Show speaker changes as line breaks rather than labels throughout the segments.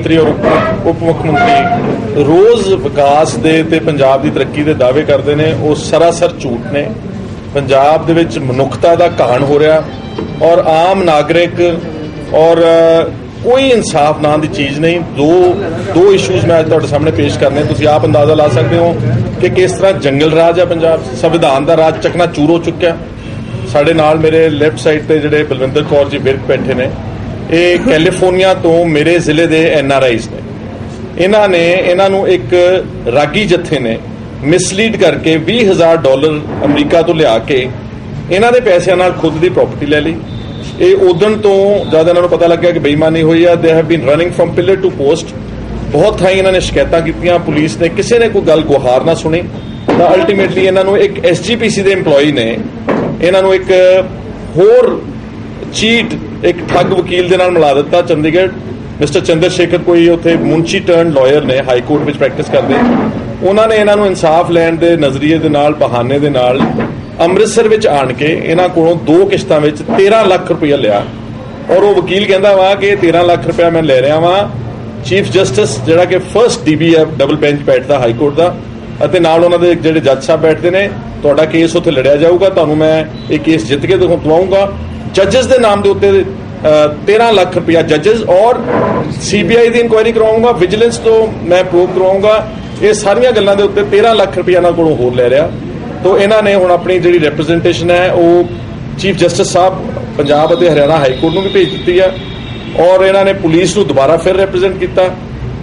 ਮੰਤਰੀ ਔਰ ਉਪ- ਮੁੱਖ ਮੰਤਰੀ ਰੋਜ਼ ਵਿਕਾਸ ਦੇ ਤੇ ਪੰਜਾਬ ਦੀ ਤਰੱਕੀ ਦੇ ਦਾਅਵੇ ਕਰਦੇ ਨੇ, ਉਹ ਸਰਾਸਰ ਝੂਠ ਨੇ। ਪੰਜਾਬ ਦੇ ਵਿੱਚ ਮਨੁੱਖਤਾ ਦਾ ਘਾਣ ਹੋ ਰਿਹਾ ਔਰ ਆਮ ਨਾਗਰਿਕ ਔਰ ਕੋਈ ਇਨਸਾਫ ਨਾਂ ਦੀ ਚੀਜ਼ ਨਹੀਂ। ਦੋ ਦੋ ਇਸ਼ੂਜ਼ ਮੈਂ ਅੱਜ ਤੁਹਾਡੇ ਸਾਹਮਣੇ ਪੇਸ਼ ਕਰਨੇ। ਤੁਸੀਂ ਆਪ ਅੰਦਾਜ਼ਾ ਲਾ ਸਕਦੇ ਹੋ ਕਿ ਕਿਸ ਤਰ੍ਹਾਂ ਜੰਗਲ ਰਾਜ ਹੈ ਪੰਜਾਬ। ਸੰਵਿਧਾਨ ਦਾ ਰਾਜ ਚੱਕਣਾ ਚੂਰ ਹੋ ਚੁੱਕਿਆ। ਸਾਡੇ ਨਾਲ ਮੇਰੇ ਲੈਫਟ ਸਾਈਡ ਤੇ ਜਿਹੜੇ ਬਲਵਿੰਦਰ ਕੌਰ ਜੀ ਵਿਰਕ ਬੈਠੇ ਨੇ। ਇਹ ਕੈਲੀਫੋਰਨੀਆ ਤੋਂ ਮੇਰੇ ਜ਼ਿਲ੍ਹੇ ਦੇ ਐਨ ਆਰ ਆਈਜ਼ ਨੇ। ਇਹਨਾਂ ਨੇ, ਇਹਨਾਂ ਨੂੰ ਇੱਕ ਰਾਗੀ ਜੱਥੇ ਨੇ ਮਿਸਲੀਡ ਕਰਕੇ 20000 ਡਾਲਰ ਅਮਰੀਕਾ ਤੋਂ ਲਿਆ ਕੇ ਇਹਨਾਂ ਦੇ ਪੈਸਿਆਂ ਨਾਲ ਖੁਦ ਦੀ ਪ੍ਰਾਪਰਟੀ ਲੈ ਲਈ। ਇਹ ਉਦਣ ਤੋਂ ਜਦ ਇਹਨਾਂ ਨੂੰ ਪਤਾ ਲੱਗਿਆ ਕਿ ਬੇਈਮਾਨੀ ਹੋਈ ਆ they have been running from pillar to post ਬਹੁਤ ਥਾਈਂ ਇਹਨਾਂ ਨੇ ਸ਼ਿਕਾਇਤਾਂ ਕੀਤੀਆਂ, ਪੁਲਿਸ ਨੇ ਕਿਸੇ ਨੇ ਕੋਈ ਗੱਲ ਗੁਹਾਰ ਨਾ ਸੁਣੀ। ਤਾਂ ਅਲਟੀਮੇਟਲੀ ਇਹਨਾਂ ਨੂੰ ਇੱਕ ਐਸਜੀਪੀਸੀ ਦੇ EMPLOYE ਨੇ, ਇਹਨਾਂ ਨੂੰ ਇੱਕ ਹੋਰ ਚੀਟ ਇੱਕ ਠੱਗ ਵਕੀਲ ਦੇ ਨਾਲ ਮਿਲਾ ਦਿੱਤਾ। ਚੰਡੀਗੜ੍ਹ ਮਿਸਟਰ ਚੰਦਰ ਸ਼ੇਖਰ ਕੋਈ ਉੱਥੇ ਮੁੰਚੀ ਟਰਨ ਲਾਇਰ ਨੇ, ਹਾਈ ਕੋਰਟ ਵਿੱਚ ਪ੍ਰੈਕਟਿਸ ਕਰਦੇ। ਉਹਨਾਂ ਨੇ ਇਹਨਾਂ ਨੂੰ ਇਨਸਾਫ ਲੈਣ ਦੇ ਨਜ਼ਰੀਏ ਦੇ ਨਾਲ, ਬਹਾਨੇ ਦੇ ਨਾਲ ਅੰਮ੍ਰਿਤਸਰ ਵਿੱਚ ਆਣ ਕੇ ਇਹਨਾਂ ਕੋਲੋਂ ਦੋ ਕਿਸ਼ਤਾਂ ਵਿੱਚ 13 ਲੱਖ ਰੁਪਏ ਲਿਆ। ਔਰ ਉਹ ਵਕੀਲ ਕਹਿੰਦਾ ਵਾ ਕਿ ਇਹ 13 ਲੱਖ ਰੁਪਏ ਮੈਂ ਲੈ ਰਿਹਾ ਵਾਂ। ਚੀਫ ਜਸਟਿਸ ਜਿਹੜਾ ਕਿ ਫਰਸਟ ਡੀਬੀ ਹੈ ਡਬਲ ਬੈਂਚ ਬੈਠਦਾ ਹਾਈ ਕੋਰਟ ਦਾ ਅਤੇ ਨਾਲ ਉਹਨਾਂ ਦੇ ਜਿਹੜੇ ਜੱਜ ਸਾਹਿਬ ਬੈਠਦੇ ਨੇ, ਤੁਹਾਡਾ ਕੇਸ ਉੱਥੇ ਲੜਿਆ ਜਾਊਗਾ, ਤੁਹਾਨੂੰ ਮੈਂ ਇਹ ਕੇਸ ਜਿੱਤ ਕੇ ਦਿਖਾ- ਦਿਵਾਊਂਗਾ। ਜੱਜਸ ਦੇ ਨਾਮ ਦੇ ਉੱਤੇ ਅ, 13 ਲੱਖ ਰੁਪਇਆ ਜੱਜਸ ਔਰ ਸੀਬੀਆਈ ਦੀ ਇਨਕੁਆਇਰੀ ਕਰਵਾਉਂਗਾ ਵਿਜੀਲੈਂਸ ਤੋਂ ਮੈਂ ਪ੍ਰੂਵ ਕਰਵਾਉਂਗਾ ਇਹ ਸਾਰੀਆਂ ਗੱਲਾਂ ਦੇ ਉੱਤੇ 13 ਲੱਖ ਰੁਪਇਆ ਇਹਨਾਂ ਕੋਲੋਂ ਹੋਰ ਲੈ ਰਿਹਾ। ਤੋਂ ਇਹਨਾਂ ਨੇ ਹੁਣ ਆਪਣੀ ਜਿਹੜੀ ਰਿਪਰੈਜ਼ੈਂਟੇਸ਼ਨ ਹੈ ਉਹ ਚੀਫ ਜਸਟਿਸ ਸਾਹਿਬ ਪੰਜਾਬ ਅਤੇ ਹਰਿਆਣਾ ਹਾਈ ਕੋਰਟ ਨੂੰ ਵੀ ਭੇਜ ਦਿੱਤੀ ਆ ਔਰ ਇਹਨਾਂ ਨੇ ਪੁਲਿਸ ਨੂੰ ਦੁਬਾਰਾ ਫਿਰ ਰਿਪਰੈਜ਼ੈਂਟ ਕੀਤਾ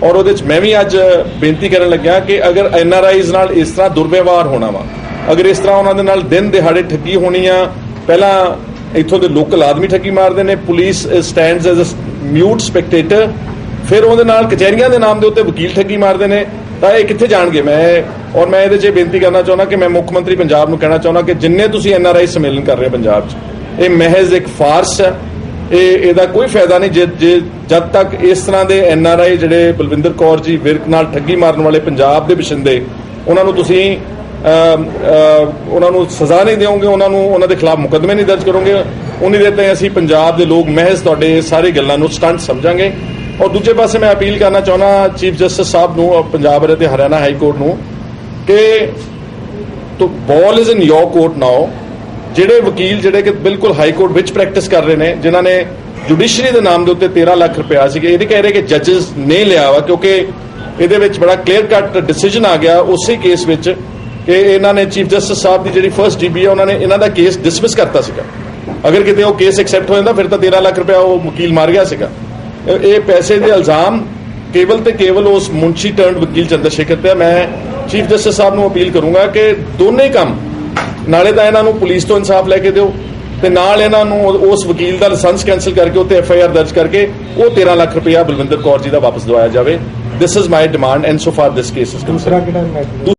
ਔਰ ਉਹਦੇ ਵਿੱਚ ਮੈਂ ਵੀ ਅੱਜ ਬੇਨਤੀ ਕਰਨ ਲੱਗਿਆ ਕਿ ਅਗਰ ਐਨ ਆਰ ਆਈਜ਼ ਨਾਲ ਇਸ ਤਰ੍ਹਾਂ ਦੁਰਵਿਵਹਾਰ ਹੋਣਾ ਵਾ ਅਗਰ ਇਸ ਤਰ੍ਹਾਂ ਉਹਨਾਂ ਦੇ ਨਾਲ ਦਿਨ ਦਿਹਾੜੇ ਠੱਗੀ ਹੋਣੀ ਆ ਪਹਿਲਾਂ ਇੱਥੋਂ ਦੇ ਲੋਕਲ ਆਦਮੀ ਠੱਗੀ ਮਾਰਦੇ ਨੇ, police stands as a mute spectator ਫਿਰ ਉਹਦੇ ਨਾਲ ਕਚਹਿਰੀਆਂ ਦੇ ਨਾਮ ਦੇ ਉੱਤੇ ਵਕੀਲ ਠੱਗੀ ਮਾਰਦੇ ਨੇ, ਤਾਂ ਇਹ ਕਿੱਥੇ ਜਾਣਗੇ? ਮੈਂ, ਔਰ ਮੈਂ ਇਹਦੇ 'ਚ ਇਹ ਬੇਨਤੀ ਕਰਨਾ ਚਾਹੁੰਦਾ ਕਿ ਮੈਂ ਮੁੱਖ ਮੰਤਰੀ ਪੰਜਾਬ ਨੂੰ ਕਹਿਣਾ ਚਾਹੁੰਦਾ ਕਿ ਜਿੰਨੇ ਤੁਸੀਂ ਐਨ ਆਰ ਆਈ ਸੰਮੇਲਨ ਕਰ ਰਹੇ ਪੰਜਾਬ 'ਚ, ਇਹ ਮਹਿਜ਼ ਇੱਕ ਫਾਰਸ ਹੈ, ਇਹ, ਇਹਦਾ ਕੋਈ ਫਾਇਦਾ ਨਹੀਂ ਜੇ ਜੇ ਜਦ ਤੱਕ ਇਸ ਤਰ੍ਹਾਂ ਦੇ ਐਨ ਆਰ ਆਈ ਜਿਹੜੇ ਬਲਵਿੰਦਰ ਕੌਰ ਜੀ, ਵਿਰਕ ਨਾਲ ਠੱਗੀ ਮਾਰਨ ਵਾਲੇ ਪੰਜਾਬ ਦੇ ਵਸਿੰਦੇ ਉਹਨਾਂ ਨੂੰ ਤੁਸੀਂ ਉਹਨਾਂ ਨੂੰ ਸਜ਼ਾ ਨਹੀਂ ਦਿਓਗੇ, ਉਹਨਾਂ ਨੂੰ ਉਹਨਾਂ ਦੇ ਖਿਲਾਫ ਮੁਕੱਦਮੇ ਨਹੀਂ ਦਰਜ ਕਰੋਗੇ। ਉਨੀ ਦੇਰ ਤਾਈਂ ਅਸੀਂ ਪੰਜਾਬ ਦੇ ਲੋਕ ਮਹਿਜ਼ ਤੁਹਾਡੇ ਇਹ ਸਾਰੀ ਗੱਲਾਂ ਨੂੰ ਸਟੰਟ ਸਮਝਾਂਗੇ। ਔਰ ਦੂਜੇ ਪਾਸੇ ਮੈਂ ਅਪੀਲ ਕਰਨਾ ਚਾਹੁੰਦਾ ਚੀਫ ਜਸਟਿਸ ਸਾਹਿਬ ਨੂੰ ਔਰ ਪੰਜਾਬ ਅਤੇ ਹਰਿਆਣਾ ਹਾਈ ਕੋਰਟ ਨੂੰ ਕਿ ਤੋ ਬਾਲ ਇਜ਼ ਇਨ ਯੋਰ ਕੋਰਟ ਨਾਓ। ਜਿਹੜੇ ਵਕੀਲ ਜਿਹੜੇ ਕਿ ਬਿਲਕੁਲ ਹਾਈ ਕੋਰਟ ਵਿੱਚ ਪ੍ਰੈਕਟਿਸ ਕਰ ਰਹੇ ਨੇ, ਜਿਨ੍ਹਾਂ ਨੇ ਜੁਡੀਸ਼ਰੀ ਦੇ ਨਾਮ ਦੇ ਉੱਤੇ 13 ਲੱਖ ਰੁਪਇਆ ਸੀਗੇ, ਇਹ ਕਹਿ ਰਹੇ ਕਿ ਜੱਜਸ ਨੇ ਲਿਆ ਵਾ, ਕਿਉਂਕਿ ਇਹਦੇ ਵਿੱਚ ਬੜਾ ਕਲੀਅਰ ਕੱਟ ਡਿਸੀਜਨ ਆ ਗਿਆ। ਉਸੇ ਕੇਸ ਵਿੱਚ ਕਿ ਇਹਨਾਂ ਨੇ ਚੀਫ ਜਸਟਿਸ ਸਾਹਿਬ ਦੀ ਜਿਹੜੀ ਫਰਸਟ ਡੀਬੀ ਹੈ ਉਹਨਾਂ ਨੇ ਇਹਨਾਂ ਦਾ ਕੇਸ ਡਿਸਮਿਸ ਕਰਤਾ ਸੀਗਾ। ਅਗਰ ਕਿਤੇ ਉਹ ਕੇਸ ਐਕਸੈਪਟ ਹੋ ਜਾਂਦਾ ਫਿਰ ਤਾਂ 13 ਲੱਖ ਰੁਪਇਆ ਉਹ ਵਕੀਲ ਮਾਰ ਗਿਆ ਸੀਗਾ। ਇਹ ਪੈਸੇ ਦੇ ਇਲਜ਼ਾਮ ਕੇਵਲ ਤੇ ਕੇਵਲ ਉਸ ਮੁੰਸ਼ੀ ਟਰਨਡ ਵਕੀਲ ਚੰਦਰ ਸ਼ੇਖਰ ਤੇ। ਮੈਂ ਚੀਫ ਜਸਟਿਸ ਸਾਹਿਬ ਨੂੰ ਅਪੀਲ ਕਰੂੰਗਾ ਕਿ ਦੋਨੇ ਕੰਮ ਨਾਲੇ ਤਾਂ ਇਹਨਾਂ ਨੂੰ ਪੁਲਿਸ ਤੋਂ ਇਨਸਾਫ ਲੈ ਕੇ ਦਿਓ ਤੇ ਨਾਲ ਇਹਨਾਂ ਨੂੰ ਉਸ ਵਕੀਲ ਦਾ ਲਾਇਸੈਂਸ ਕੈਨਸਲ ਕਰਕੇ ਉੱਤੇ ਐਫ ਆਈ ਆਰ ਦਰਜ ਕਰਕੇ ਉਹ 13 ਲੱਖ ਰੁਪਇਆ ਬਲਵਿੰਦਰ ਕੌਰ ਜੀ ਦਾ ਵਾਪਸ ਦਵਾਇਆ ਜਾਵੇ। This is my demand and so far this case is
matter?